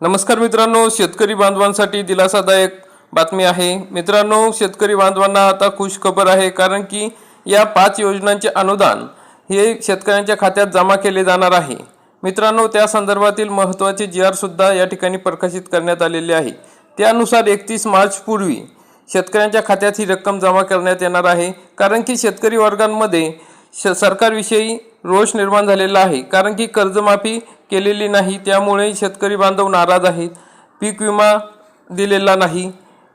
नमस्कार मित्रांनो शेतकरी बांधवांसाठी दिलासादायक बातमी आहे. मित्रांनो शेतकरी बांधवांना आता खुश खबर आहे कारण की या पाच योजनांचे अनुदान हे शेतकऱ्यांच्या खात्यात जमा केले जाणार आहे. मित्रांनो त्या संदर्भातील महत्त्वाचे जी आर सुद्धा या ठिकाणी प्रकाशित करण्यात आलेले आहे. त्यानुसार एकतीस मार्चपूर्वी शेतकऱ्यांच्या खात्यात ही रक्कम जमा करण्यात येणार आहे कारण की शेतकरी वर्गांमध्ये श सरकारविषयी रोष निर्माण झालेला आहे. कारण की कर्जमाफी केलेली नाही त्यामुळे शेतकरी बांधव नाराज आहेत. पीक विमा दिलेला नाही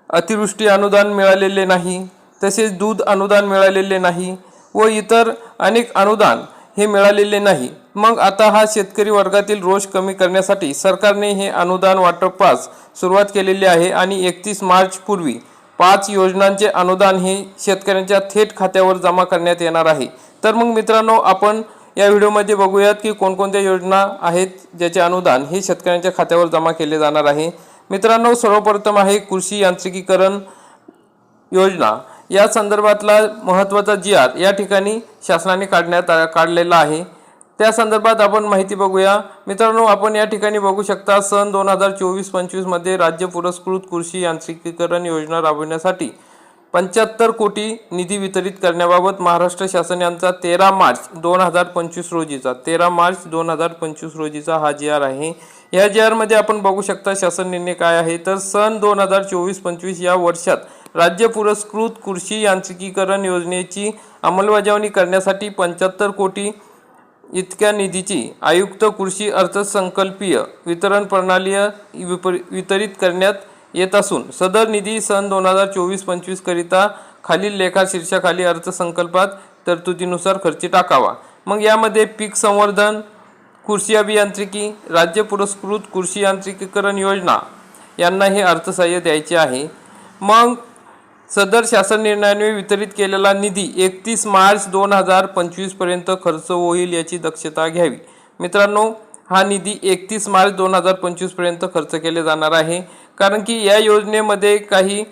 अतिवृष्टी अनुदान मिळालेले नाही तसेच दूध अनुदान मिळालेले नाही व इतर अनेक अनुदान हे मिळालेले नाही. मग आता हा शेतकरी वर्गातील रोष कमी करण्यासाठी सरकारने हे अनुदान वाटपास सुरुवात केलेली आहे आणि एकतीस मार्च पूर्वी पाच योजनांचे अनुदान हे शेतकऱ्यांच्या थेट खात्यावर जमा करण्यात येणार आहे. तर मग मित्रांनो आपण या व्हिडिओमध्ये बघूयात की कोणकोणत्या योजना आहेत ज्याचे अनुदान हे शेतकऱ्यांच्या खात्यावर जमा केले जाणार आहे. मित्रांनो सर्वप्रथम आहे कृषी यांत्रिकीकरण योजना. या संदर्भातला महत्त्वाचा जी आर या ठिकाणी शासनाने काढण्यात आ- काढलेला आहे. त्या संदर्भात आपण माहिती बघूया. मित्रांनो आपण या ठिकाणी बघू शकता सन दोन हजार चोवीस पंचवीसमध्ये राज्य पुरस्कृत कृषी यांत्रिकीकरण योजना राबविण्यासाठी पंच्याहत्तर कोटी निधी वितरित करण्याबाबत महाराष्ट्र शासन यांचा तेरा मार्च दोन हजार पंचवीस रोजीचा तेरा मार्च दोन हजार पंचवीस रोजीचा हा जी आर आहे. या जी आरमध्ये आपण बघू शकता शासन निर्णय काय आहे? तर सन दोन हजार चोवीस पंचवीस या वर्षात राज्य पुरस्कृत कृषी यांत्रिकीकरण योजनेची अंमलबजावणी करण्यासाठी पंच्याहत्तर कोटी इतक्या निधीची आयुक्त कृषी अर्थसंकल्पीय वितरण प्रणाली विपर वितरित करण्यात येत असून सदर निधी सन दोन हजार चोवीस पंचवीस करिता खालील लेखा शीर्षाखाली अर्थसंकल्पात तरतुदीनुसार खर्ची टाकावा. मग यामध्ये पीक संवर्धन कृषी अभियांत्रिकी राज्य पुरस्कृत कृषी यांत्रिकीकरण योजना यांना हे अर्थसहाय्य द्यायचे आहे. मग सदर शासन निर्णयाने वितरित केलेला निधी एकतीस मार्च दोन हजार पंचवीसपर्यंत खर्च होईल याची दक्षता घ्यावी. मित्रांनो हा निधी एकतीस मार्च दोन हजार पंचवीसपर्यंत खर्च केले जाणार आहे. कारण की या योजनेमध्ये काही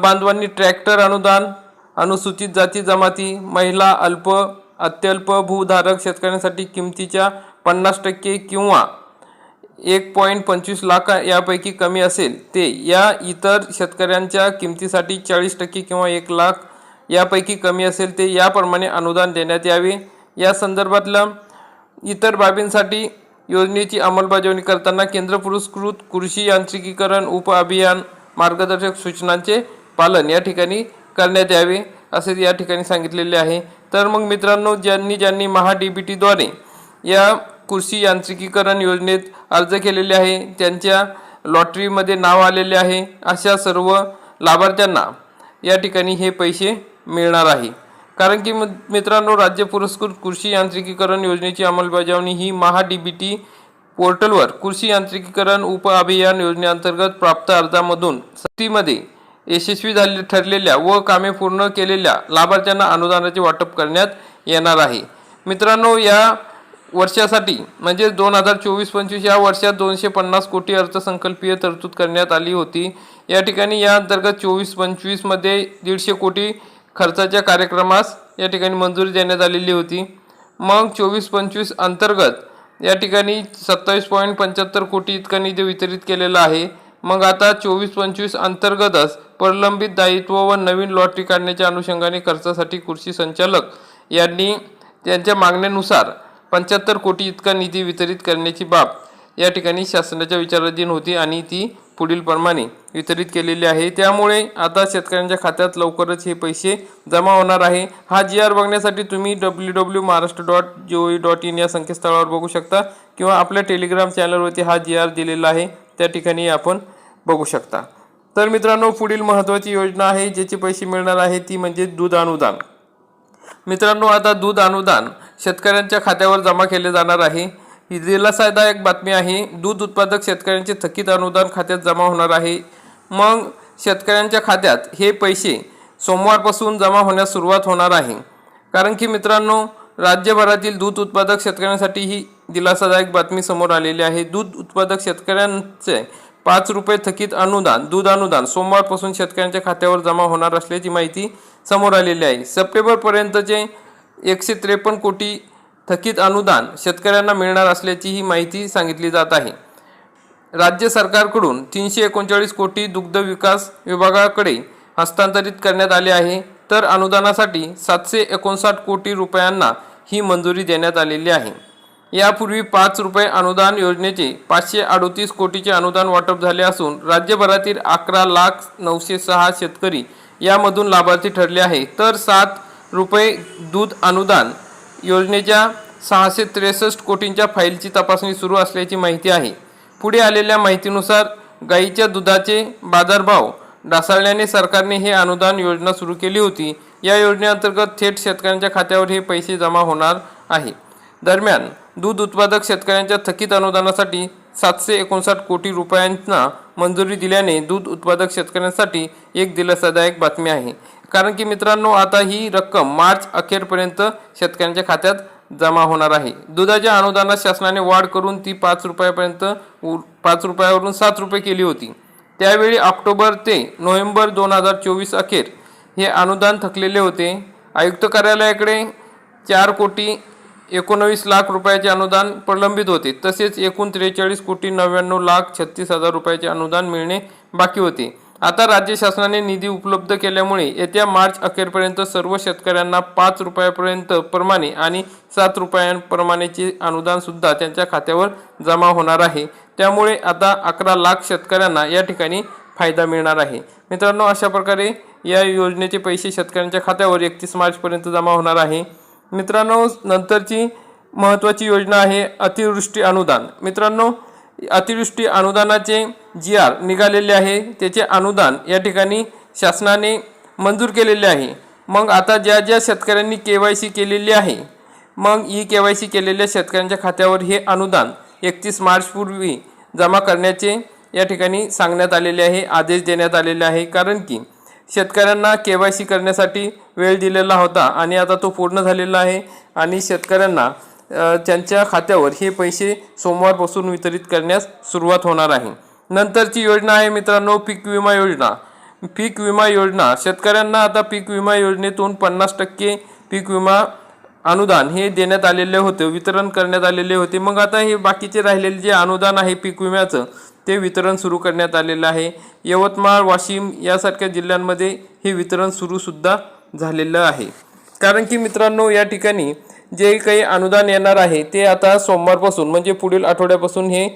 बांधवांनी ट्रॅक्टर अनुदान अनुसूचित जाती जमाती महिला अल्प अत्यल्प भूधारक शेतकऱ्यांसाठी किमतीच्या पन्नास टक्के किंवा एक पॉईंट पंचवीस लाख यापैकी कमी असेल ते या इतर शेतकऱ्यांच्या किमतीसाठी चाळीस टक्के किंवा एक लाख यापैकी कमी असेल ते याप्रमाणे अनुदान देण्यात यावे. या संदर्भातलं इतर बाबींसाठी योजनेची अंमलबजावणी करताना केंद्र पुरस्कृत कृषी यांत्रिकीकरण उप अभियान मार्गदर्शक सूचनांचे पालन या ठिकाणी करण्यात यावे असे या ठिकाणी सांगितलेले आहे. तर मग मित्रांनो ज्यांनी ज्यांनी महा डी बी टीद्वारे या कृषी यांत्रिकीकरण योजनेत अर्ज केलेले आहे त्यांच्या लॉटरीमध्ये नाव आलेले आहे अशा सर्व लाभार्थ्यांना या ठिकाणी हे पैसे मिळणार आहे. कारण की मि- मित्रांनो राज्य पुरस्कृत कृषी यांत्रिकीकरण योजनेची अंमलबजावणी ही महा डी बी टी पोर्टलवर कृषी यांत्रिकीकरण उप अभियान योजनेअंतर्गत प्राप्त अर्जामधून सक्तीमध्ये यशस्वी झाले ठरलेल्या व कामे पूर्ण केलेल्या लाभार्थ्यांना अनुदानाचे वाटप करण्यात येणार आहे. मित्रांनो या वर्षासाठी म्हणजे दोन हजार चोवीस पंचवीस या वर्षात दोनशे पन्नास कोटी अर्थसंकल्पीय तरतूद करण्यात आली होती. या ठिकाणी या अंतर्गत चोवीस पंचवीसमध्ये दीडशे कोटी खर्चाच्या कार्यक्रमास या ठिकाणी मंजुरी देण्यात आलेली होती. मग चोवीस पंचवीस अंतर्गत या ठिकाणी सत्तावीस पॉईंट पंच्याहत्तर कोटी इतका निधी वितरित केलेला आहे. मग आता चोवीस पंचवीस अंतर्गतच प्रलंबित दायित्व व नवीन लॉटरी काढण्याच्या अनुषंगाने खर्चासाठी कृषी संचालक यांनी त्यांच्या मागण्यानुसार पंच्याहत्तर कोटी इतका निधी वितरित करण्याची बाब या ठिकाणी शासनाच्या विचाराधीन होती आणि ती पुढीलप्रमाणे वितरित केलेले आहे. त्यामुळे आता शेतकऱ्यांच्या खात्यात लवकरच हे पैसे जमा होणार आहे. हा जी आर बघण्यासाठी तुम्ही W W Maharashtra dot G O dot in या संकेतस्थळावर बघू शकता किंवा आपल्या टेलिग्राम चॅनलवरती हा जी आर दिलेला आहे. त्या ठिकाणी आपण बघू शकता. तर मित्रांनो पुढील महत्त्वाची योजना आहे ज्याचे पैसे मिळणार आहे ती म्हणजे दूध अनुदान. मित्रांनो आता दूध अनुदान शेतकऱ्यांच्या खात्यावर जमा केले जाणार आहे. ही दिलासादायक बातमी आहे. दूध उत्पादक शेतकऱ्यांचे थकीत अनुदान खात्यात जमा होणार आहे. मग शेतकऱ्यांच्या खात्यात हे पैसे सोमवारपासून जमा होण्यास सुरुवात होणार आहे. कारण की मित्रांनो राज्यभरातील दूध उत्पादक शेतकऱ्यांसाठी ही दिलासादायक बातमी समोर आलेली आहे. दूध उत्पादक शेतकऱ्यांचे पाच रुपये थकीत अनुदान दूध अनुदान सोमवारपासून शेतकऱ्यांच्या खात्यावर जमा होणार असल्याची माहिती समोर आलेली आहे. सप्टेंबरपर्यंतचे एकशे त्रेपन्न कोटी थकीत अनुदान शेतकऱ्यांना मिळणार असल्याची ही माहिती सांगितली जात आहे. राज्य सरकारकडून तीनशे एकोणचाळीस कोटी दुग्ध विकास विभागाकडे हस्तांतरित करण्यात आले आहे. तर अनुदानासाठी सातशे एकोणसाठ कोटी रुपयांना ही मंजुरी देण्यात आलेली आहे. यापूर्वी पाच रुपये अनुदान योजनेचे पाचशे अडोतीस कोटीचे अनुदान वाटप झाले असून राज्यभरातील अकरा लाख नऊशे सहा शेतकरी यामधून लाभार्थी ठरले आहे. तर सात रुपये दूध अनुदान योजनेच्या सहाशे त्रेसष्ट कोटींच्या फाईलची तपासणी सुरू असल्याची माहिती आहे. पुढे आलेल्या माहितीनुसार गाईच्या दुधाचे बाजारभाव ढासळल्याने सरकारने हे अनुदान योजना सुरू केली होती. या योजनेअंतर्गत थेट शेतकऱ्यांच्या खात्यावर हे पैसे जमा होणार आहे. दरम्यान दूध उत्पादक शेतकऱ्यांच्या थकीत अनुदानासाठी सातशे एकोणसाठ कोटी रुपयांना मंजुरी दिल्याने दूध उत्पादक शेतकऱ्यांसाठी एक दिलासादायक बातमी आहे. कारण की मित्रांनो आता ही रक्कम मार्च अखेरपर्यंत शेतकऱ्यांच्या खात्यात जमा होणार आहे. दुधाच्या अनुदानात शासनाने वाढ करून ती पाच रुपयापर्यंत उ- पाच रुपयावरून सात रुपये केली होती. त्यावेळी ऑक्टोबर ते नोव्हेंबर दोन हजार चोवीस अखेर हे अनुदान थकलेले होते. आयुक्त कार्यालयाकडे चार कोटी एकोणवीस लाख रुपयाचे अनुदान प्रलंबित होते. तसेच एकूण त्रेचाळीस कोटी नव्याण्णव लाख छत्तीस हजार रुपयाचे अनुदान मिळणे बाकी होते. आता राज्य शासनाने निधी उपलब्ध केल्यामुळे येत्या मार्च अखेरपर्यंत सर्व शेतकऱ्यांना पाच रुपयापर्यंत प्रमाणे आणि सात रुपयांप्रमाणेचे अनुदानसुद्धा त्यांच्या खात्यावर जमा होणार आहे. त्यामुळे आता अकरा लाख शेतकऱ्यांना या ठिकाणी फायदा मिळणार आहे. मित्रांनो अशा प्रकारे या योजनेचे पैसे शेतकऱ्यांच्या खात्यावर एकतीस मार्चपर्यंत जमा होणार आहे. मित्रांनो नंतरची महत्त्वाची योजना आहे अतिवृष्टी अनुदान. मित्रांनो अतिवृष्टी अनुदानाचे जी आर निघालेले आहे त्याचे अनुदान या ठिकाणी शासनाने मंजूर केलेले आहे. मग आता ज्या ज्या शेतकऱ्यांनी के वाय सी केलेली आहे मग ई के वाय सी केलेल्या शेतकऱ्यांच्या खात्यावर हे अनुदान एकतीस मार्चपूर्वी जमा करण्याचे या ठिकाणी सांगण्यात आलेले आहे आदेश देण्यात आलेले आहे. कारण की शेतकऱ्यांना के वाय सी करण्यासाठी वेळ दिलेला होता आणि आता तो पूर्ण झालेला आहे. आणि शेतकऱ्यांना त्यांच्या खात्यावर हे पैसे सोमवारपासून वितरित करण्यास सुरुवात होणार आहे. नंतरची योजना आहे मित्रांनो पीक विमा योजना. पीक विमा योजना. शेतकऱ्यांना आता पीक विमा योजनेतून पन्नास टक्के पीक विमा अनुदान हे देण्यात आलेले होते वितरण करण्यात आलेले होते. मग आता हे बाकीचे राहिलेले जे अनुदान आहे पीक विम्याचं ते वितरण सुरू करण्यात आलेलं आहे. यवतमाळ वाशिम यासारख्या जिल्ह्यांमध्ये हे वितरण सुरूसुद्धा झालेलं आहे. कारण की मित्रांनो या ठिकाणी जे काही अनुदान येणार आहे ते आता सोमवारपासून म्हणजे पुढील आठवड्यापासून हे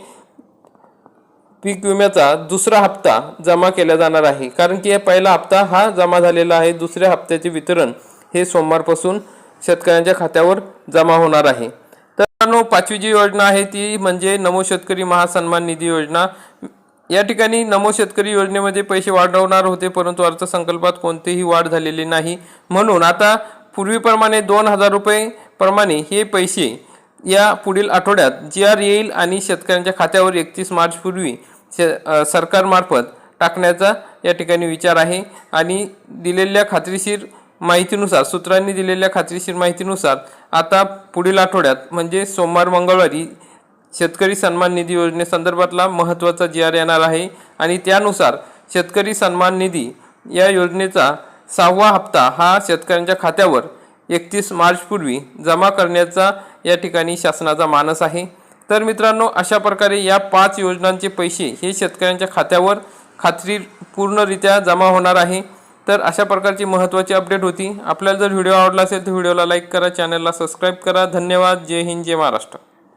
पीक विम्याचा दुसरा हप्ता जमा केला जाणार आहे. कारण की पहिला हप्ता हा जमा झालेला आहे. दुसऱ्या हप्त्याचे वितरण हे सोमवारपासून शेतकऱ्यांच्या खात्यावर जमा होणार आहे. मित्रांनो, पाचवी जी योजना आहे ती म्हणजे नमो शेतकरी महासन्मान निधी योजना. या ठिकाणी नमो शेतकरी योजनेमध्ये पैसे वाढवणार होते परंतु अर्थसंकल्पात कोणतीही वाढ झालेली नाही. म्हणून आता पूर्वीप्रमाणे दोन हजार रुपये प्रमाणे हे पैसे या पुढील आठवड्यात जी आर येईल आणि शेतकऱ्यांच्या खात्यावर एकतीस मार्चपूर्वी शे सरकारमार्फत टाकण्याचा या ठिकाणी विचार आहे. आणि दिलेल्या खात्रीशीर माहितीनुसार सूत्रांनी दिलेल्या खात्रीशीर माहितीनुसार आता पुढील आठवड्यात म्हणजे सोमवार मंगळवारी शेतकरी सन्मान निधी योजनेसंदर्भातला महत्त्वाचा जी आर येणार आहे आणि त्यानुसार शेतकरी सन्मान निधी या योजनेचा सहावा हप्ता हा शेतकऱ्यांच्या खात्यावर एकतीस मार्चपूर्वी जमा करण्याचा या ठिकाणी शासनाचा मानस आहे. तर मित्रांनो अशा प्रकारे या पाच योजनांचे पैसे हे शेतकऱ्यांच्या खात्यावर खात्री पूर्णरित्या जमा होणार आहे. तर अशा प्रकारची महत्त्वाची अपडेट होती. आपल्याला जर व्हिडिओ आवडला असेल तर व्हिडिओला लाईक करा चॅनलला सबस्क्राईब करा. धन्यवाद. जय हिंद जय महाराष्ट्र.